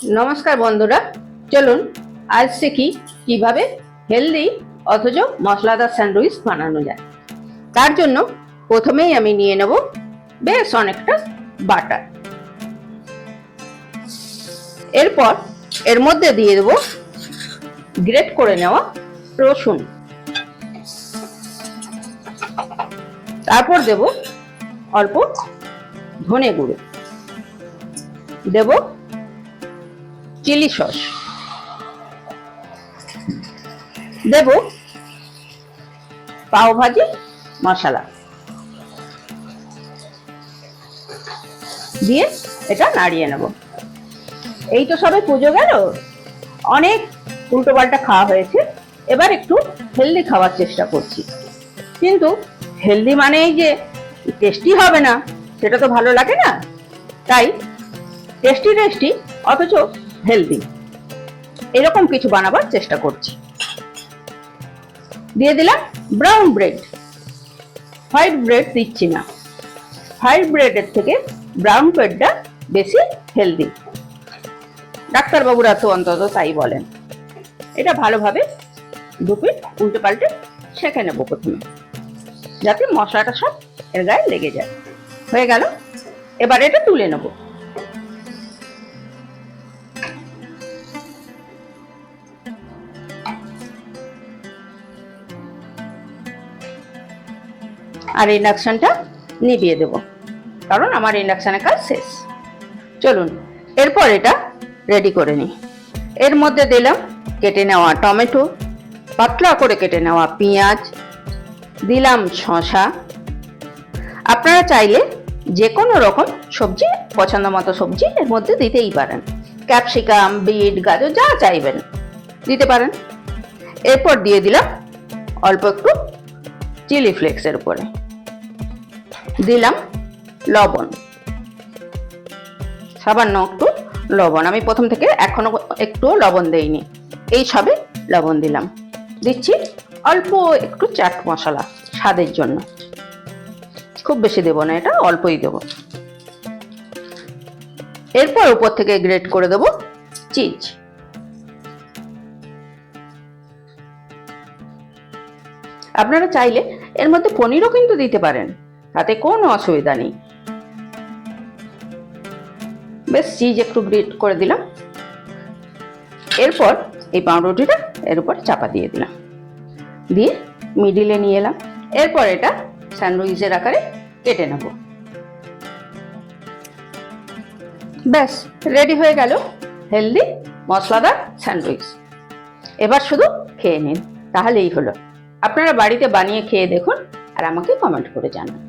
নমস্কার বন্ধুরা, চলুন আজ শিখি কীভাবে হেলদি অথচ মশলাদার স্যান্ডউইচ বানানো যায়। তার জন্য প্রথমেই আমি নিয়ে নেব বেশ অনেকটা বাটার এরপর এর মধ্যে দিয়ে দেবো গ্রেট করে নেওয়া রসুন। তারপর দেব অল্প ধনে গুঁড়ো। দেব চিলি সস। দেব পাও ভাজি, মশলা। দিয়ে এটা নাড়িয়ে নেব। এই তো সবে পুজো গেল, অনেক উল্টো পাল্টা খাওয়া হয়েছে। এবার একটু হেলদি খাওয়ার চেষ্টা করছি। কিন্তু হেলদি মানেই যে টেস্টি হবে না, সেটা তো ভালো লাগে না। তাই টেস্টি টেস্টি অথচ হেলদি এরকম কিছু বানাবার চেষ্টা করছি। দিয়ে দিলাম ব্রাউন ব্রেড হোয়াইট ব্রেড দিচ্ছি না। হোয়াইট ব্রেডের থেকে ব্রাউন ব্রেডটা বেশি হেলদি ডাক্তারবাবুরা তো অন্তত তাই বলেন। এটা ভালোভাবে দু পিঠ উল্টে পাল্টে সেঁকে নেব প্রথমে, যাতে মশলাটা সব এর গায়ে লেগে যায়। হয়ে গেল। এবার এটা তুলে নেব। আর ইন্ডাকশানটা নিভিয়ে দেব। কারণ আমার ইন্ডাকশানের কাজ শেষ। চলুন, এরপর এটা রেডি করে নিই। এর মধ্যে দিলাম কেটে নেওয়া টমেটো, পাতলা করে কেটে নেওয়া পেঁয়াজ, দিলাম শসা। আপনারা চাইলে যে কোনো রকম সবজি, পছন্দ মতো সবজি এর মধ্যে দিতেই পারেন। ক্যাপসিকাম, বিট, গাজর, যা চাইবেন দিতে পারেন। এরপর দিয়ে দিলাম অল্প একটু চিলি ফ্লেক্সের উপরে। দিলাম লবণ। সামান্য একটু লবণ। আমি প্রথম থেকে এখনও একটু লবণ দেইনি। এই সবে লবণ দিলাম। দিচ্ছি অল্প একটু চাট মশলা স্বাদের জন্য। খুব বেশি দেবো না এটা, অল্পই দেবো। এরপর উপর থেকে গ্রেট করে দেবো চিজ। আপনারা চাইলে এর মধ্যে পনিরও কিন্তু দিতে পারেন। তাতে কোনো অসুবিধা নেই। বেশ চিজ একটু গ্রেট করে দিলাম। এরপর এই পাউরুটিটা এর উপর চাপা দিয়ে দিলাম। দিয়ে মিডিলে নিয়ে এলাম। এরপর এটা স্যান্ডউইচের আকারে কেটে নেব। ব্যাস রেডি হয়ে গেল হেলদি মশলাদার স্যান্ডউইচ এবার শুধু খেয়ে নিন, তাহলেই হলো। আপনারা বাড়িতে বানিয়ে খেয়ে দেখুন আর আমাকে কমেন্ট করে জানান।